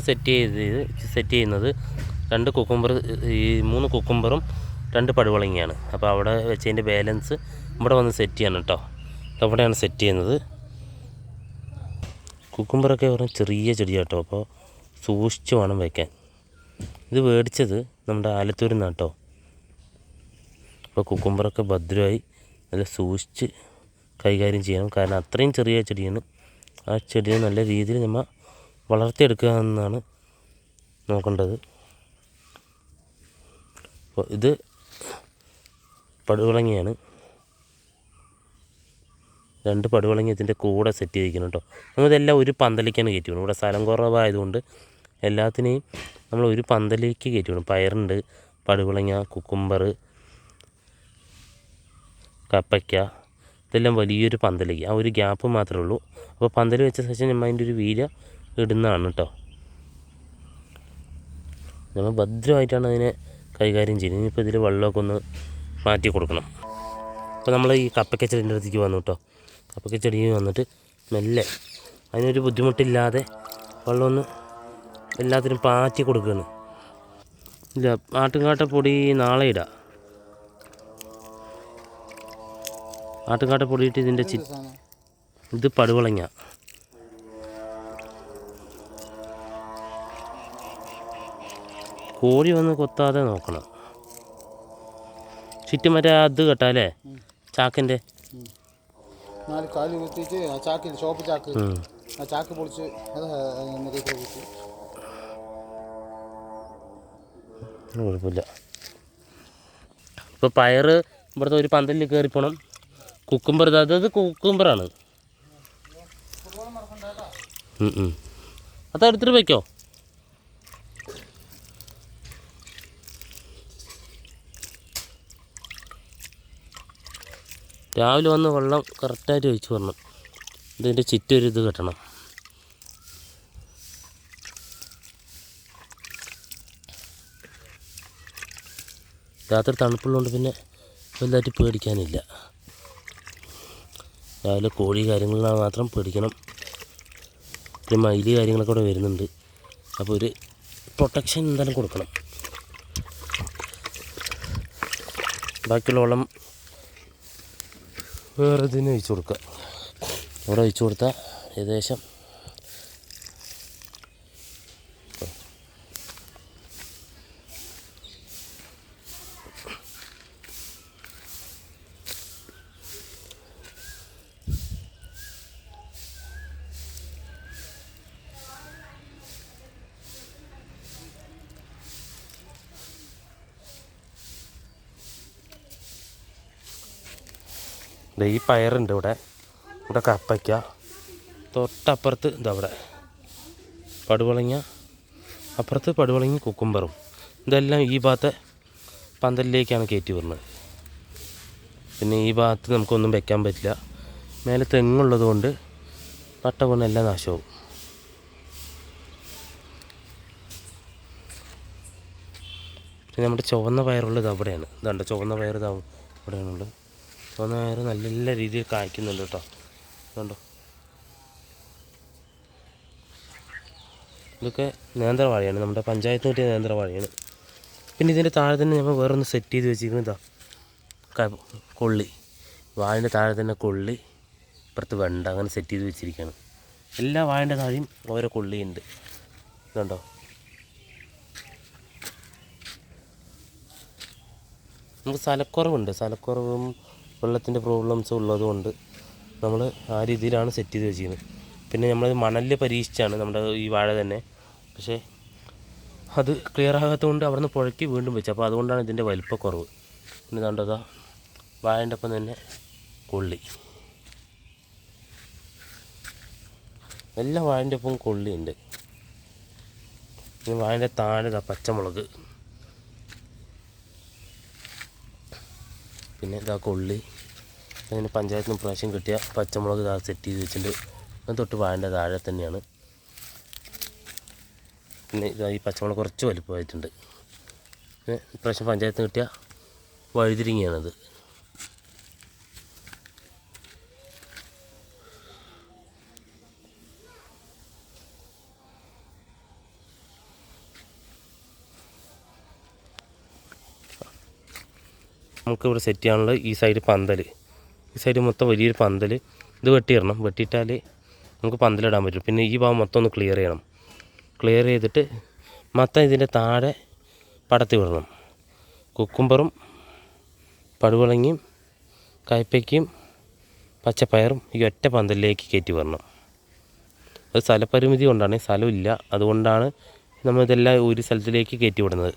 Set ചെയ്ത് set ചെയ്യുന്നത് രണ്ട് കുക്കുംബർ ഈ മൂന്ന് കുക്കുംബറും രണ്ട് പടുവളങ്ങിയാണ്. അപ്പോൾ അവിടെ വെച്ചതിന്റെ ബാലൻസ് ഇവിടെ വന്ന് സെറ്റ് ചെയ്യണം കേട്ടോ അവിടെയാണ് സെറ്റ് ചെയ്യുന്നത്. കുക്കുംബറൊക്കെ പറഞ്ഞാൽ ചെറിയ ചെടിയാണ് കേട്ടോ അപ്പോൾ സൂക്ഷിച്ച് വേണം വയ്ക്കാൻ ഇത് മേടിച്ചത് നമ്മുടെ ആലത്തൂരിൽ നിന്നാണ് കേട്ടോ അപ്പോൾ കുക്കുംബറൊക്കെ ഭദ്രമായി നല്ല സൂക്ഷിച്ച് കൈകാര്യം ചെയ്യണം. കാരണം അത്രയും ചെറിയ ചെടിയാണ്. ആ ചെടിയെ നല്ല രീതിയിൽ നമ്മൾ വളർത്തിയെടുക്കുക എന്നാണ് നോക്കേണ്ടത് അപ്പോൾ ഇത് പടുവിളങ്ങിയാണ്. രണ്ട് പടുവിളങ്ങി ഇതിന്റെ കൂടെ സെറ്റ് ചെയ്തിരിക്കണം കേട്ടോ. നമ്മളിതെല്ലാം ഒരു പന്തലിക്കാണ് കയറ്റി വിടണം ഇവിടെ സ്ഥലം കുറവായതുകൊണ്ട് എല്ലാത്തിനെയും നമ്മൾ ഒരു പന്തലേക്ക് കയറ്റി വിടും. പയറുണ്ട് പടുവിളങ്ങ കുക്കുംബർ കപ്പയ്ക്ക ഇതെല്ലാം വലിയൊരു പന്തലേക്ക് ആ ഒരു ഗ്യാപ്പ് മാത്രമേ ഉള്ളൂ. അപ്പോൾ പന്തൽ വെച്ച ശേഷം നമ്മൾ അതിന്റെ ഒരു വീര ഇടുന്നതാണ് കേട്ടോ നമ്മൾ ഭദ്രമായിട്ടാണ് അതിനെ കൈകാര്യം ചെയ്യുന്നത്. ഇനിയിപ്പോൾ ഇതിൽ വെള്ളമൊക്കെ ഒന്ന് മാറ്റി കൊടുക്കണം. അപ്പോൾ നമ്മൾ ഈ കപ്പയ്ക്ക അടുത്തേക്ക് വന്നു കേട്ടോ കപ്പയ്ക്ക വന്നിട്ട് മെല്ലെ അതിനൊരു ബുദ്ധിമുട്ടില്ലാതെ വെള്ളമൊന്ന് എല്ലാത്തിനും പാറ്റി കൊടുക്കുകയാണ് ഇല്ല ആട്ടുംകാട്ടപ്പൊടി നാളെ ഇടാം. ആട്ടുംകാട്ടപ്പൊടി ഇട്ട് ഇതിന്റെ ചി ഇത് പടുവളങ്ങ. കോഴി വന്ന് കൊത്താതെ നോക്കണം. ചുറ്റും മറ്റേ അത് കേട്ടാലേ ചാക്കിന്റെ. നാല് കാൽ കുത്തിയിട്ട് ആ ചാക്കിൽ ചോപ്പ് ചാക്ക്. ആ ചാക്ക് പൊളിച്ച് കുഴപ്പമില്ല. ഇപ്പോൾ പയറ് ഇവിടുത്തെ ഒരു പന്തലിൽ കയറിപ്പോണം. കുക്കുംബർ ഇത് അതത് കുക്കുംബറാണ്. അതെടുത്തിട്ട് വയ്ക്കോ രാവിലെ വന്ന് വെള്ളം കറക്റ്റായിട്ട് ഒഴിച്ചു വരണം. ഇതിന്റെ ചുറ്റൊരു ഇത് കെട്ടണം. രാത്രി തണുപ്പുള്ളതുകൊണ്ട് പിന്നെ വലുതായിട്ട് പേടിക്കാനില്ല. രാവിലെ കോഴി കാര്യങ്ങളാണ് മാത്രം പേടിക്കണം. പിന്നെ മയിൽ കാര്യങ്ങളൊക്കെ ഇവിടെ വരുന്നുണ്ട്. അപ്പോൾ ഒരു പ്രൊട്ടക്ഷൻ എന്തായാലും കൊടുക്കണം. ബാക്കിയുള്ള വെള്ളം വേറെ ഇതിന് ഒഴിച്ചു കൊടുക്കുക. അവിടെ ഒഴിച്ചു കൊടുത്താൽ ഏകദേശം ഈ പയറുണ്ട് ഇവിടെ. ഇവിടെ കപ്പയ്ക്ക. തൊട്ടപ്പുറത്ത് ഇതാ ഇവിടെ. പടുവളങ്ങ. അപ്പുറത്ത് പടുവളങ്ങി കുക്കുംബറും. ഇതെല്ലാം ഈ ഭാഗത്തെ പന്തലിലേക്കാണ് കയറ്റി വരുന്നത് പിന്നെ ഈ ഭാഗത്ത് നമുക്കൊന്നും വെക്കാൻ പറ്റില്ല. മേലെ തെങ്ങുള്ളത് കൊണ്ട് നട്ട കൊണ്ടെല്ലാം നാശമാവും. പിന്നെ നമ്മുടെ ചുവന്ന പയറുള്ളത് അവിടെയാണ് ഇതാണ്ട് ചുവന്ന പയർ ഇതാവും ഇവിടെയാണുള്ളത്. ചുവന്ന നല്ല രീതിയിൽ കായ്ക്കുന്നുണ്ട് കേട്ടോ. കണ്ടോ ഇതൊക്കെ നേന്ത്രവാഴയാണ്. നമ്മുടെ പഞ്ചായത്ത് കിട്ടിയ നേന്ത്രവാഴയാണ്. പിന്നെ ഇതിന്റെ താഴെ തന്നെ ഞങ്ങൾ വേറൊന്ന് സെറ്റ് ചെയ്ത് വെച്ചിരിക്കുന്നത് കൊള്ളി. വാഴന്റെ താഴെ തന്നെ കൊള്ളി ഇപ്പുറത്ത് വെണ്ട അങ്ങനെ സെറ്റ് ചെയ്ത് വെച്ചിരിക്കുകയാണ്. എല്ലാ വാഴന്റെ താഴെയും ഓരോ കൊള്ളിയുണ്ട്. ഇതുണ്ടോ? നമുക്ക് സ്ഥലക്കുറവുണ്ട്. സ്ഥലക്കുറവും വെള്ളത്തിന്റെ പ്രോബ്ലംസും ഉള്ളതുകൊണ്ട് നമ്മൾ ആ രീതിയിലാണ് സെറ്റ് ചെയ്ത് വെച്ചിരിക്കുന്നത്. പിന്നെ നമ്മൾ മണലിൽ പരീക്ഷിച്ചാണ് നമ്മുടെ ഈ വാഴ തന്നെ. പക്ഷേ അത് ക്ലിയർ ആകാത്തതുകൊണ്ട് അവിടെ നിന്ന് പുഴക്കി വീണ്ടും വെച്ചു. അപ്പോൾ അതുകൊണ്ടാണ് ഇതിന്റെ വലിപ്പക്കുറവ്. പിന്നെ കണ്ടതാ വാഴന്റെ ഒപ്പം തന്നെ കൊള്ളി. എല്ലാ വാഴന്റെ ഒപ്പം കൊള്ളിയുണ്ട്. പിന്നെ വാഴന്റെ താഴെ പച്ചമുളക്. പിന്നെ ഇതാ കൊള്ളി. അതിന് പഞ്ചായത്തിന് പ്രാവശ്യം കിട്ടിയ പച്ചമുളക് ഇതാ സെറ്റ് ചെയ്ത് വെച്ചിട്ടുണ്ട്. അത് തൊട്ട് വാഴന്റെ താഴെ തന്നെയാണ്. പിന്നെ ഇതാ ഈ പച്ചമുളക് കുറച്ച് വലിപ്പമായിട്ടുണ്ട്. പിന്നെ ഇപ്രാവശ്യം പഞ്ചായത്തിന് കിട്ടിയ വഴുതിരിങ്ങിയാണത്. നമുക്കിവിടെ സെറ്റ് ചെയ്യാനുള്ളത് ഈ സൈഡ് പന്തൽ ഈ സൈഡ് മൊത്തം വലിയൊരു പന്തൽ ഇത് വെട്ടിയിടണം. വെട്ടിയിട്ടാൽ നമുക്ക് പന്തലിടാൻ പറ്റും. പിന്നെ ഈ ഭാഗം മൊത്തം ഒന്ന് ക്ലിയർ ചെയ്യണം. ക്ലിയർ ചെയ്തിട്ട് മൊത്തം ഇതിന്റെ താഴെ പടത്തി വിടണം. കുക്കുംബറും പടുവളങ്ങിയും കയ്പയ്ക്കും പച്ചപ്പയറും ഈ ഒറ്റ പന്തലിലേക്ക് കയറ്റി വരണം. അത് സ്ഥലപരിമിതി കൊണ്ടാണ് സ്ഥലമില്ല. അതുകൊണ്ടാണ് നമ്മൾ ഇതെല്ലാം ഒരു സ്ഥലത്തിലേക്ക് കയറ്റി വിടുന്നത്.